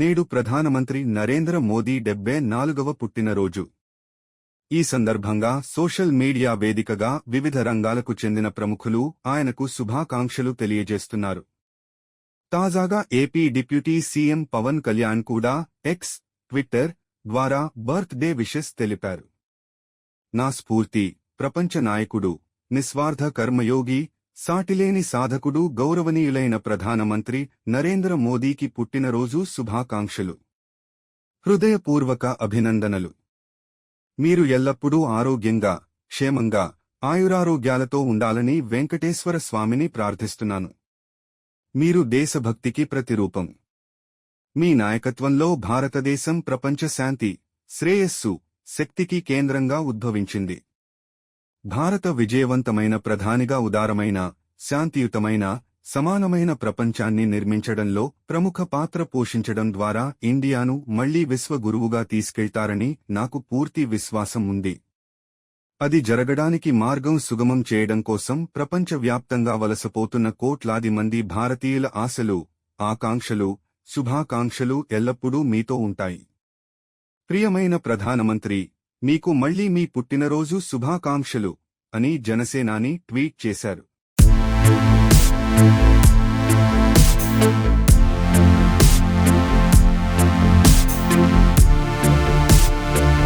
నేడు ప్రధానమంత్రి నరేంద్ర మోదీ డెబ్బై నాలుగవ పుట్టినరోజు. ఈ సందర్భంగా సోషల్ మీడియా వేదికగా వివిధ రంగాలకు చెందిన ప్రముఖులు ఆయనకు శుభాకాంక్షలు తెలియజేస్తున్నారు. తాజాగా AP deputy CM Pawan Kalyan కూడా ఎక్స్ ట్విట్టర్ ద్వారా బర్త్ డే విషెస్ తెలిపారు. నా స్ఫూర్తి ప్రపంచ నాయకుడు నిస్వార్థ కర్మయోగి సాటిలేని సాధకుడు గౌరవనీయులైన ప్రధానమంత్రి నరేంద్ర మోదీకి పుట్టినరోజు శుభాకాంక్షలు. హృదయపూర్వక అభినందనలు. మీరు ఎల్లప్పుడూ ఆరోగ్యంగా క్షేమంగా ఆయురారోగ్యాలతో ఉండాలని వెంకటేశ్వర స్వామిని ప్రార్థిస్తున్నాను. మీరు దేశభక్తికి ప్రతిరూపం. మీ నాయకత్వంలో భారతదేశం ప్రపంచ శాంతి శ్రేయస్సు శక్తికి కేంద్రంగా ఉద్భవించింది. భారత విజయవంతమైన ప్రధానిగా ఉదారమైన శాంతియుతమైన సమానమైన ప్రపంచాన్ని నిర్మించడంలో ప్రముఖ పాత్ర పోషించడం ద్వారా ఇండియాను మళ్ళీ విశ్వగురువుగా తీసుకెళ్తారని నాకు పూర్తి విశ్వాసం ఉంది. అది జరగడానికి మార్గం సుగమం చేయడం కోసం ప్రపంచవ్యాప్తంగా వలసపోతున్న కోట్లాది మంది భారతీయుల ఆశలు ఆకాంక్షలు శుభాకాంక్షలు ఎల్లప్పుడూ మీతో ఉంటాయి. ప్రియమైన ప్రధానమంత్రి మీకు మళ్ళీ మీ పుట్టినరోజు శుభాకాంక్షలు అని జనసేనాని ట్వీట్ చేశారు.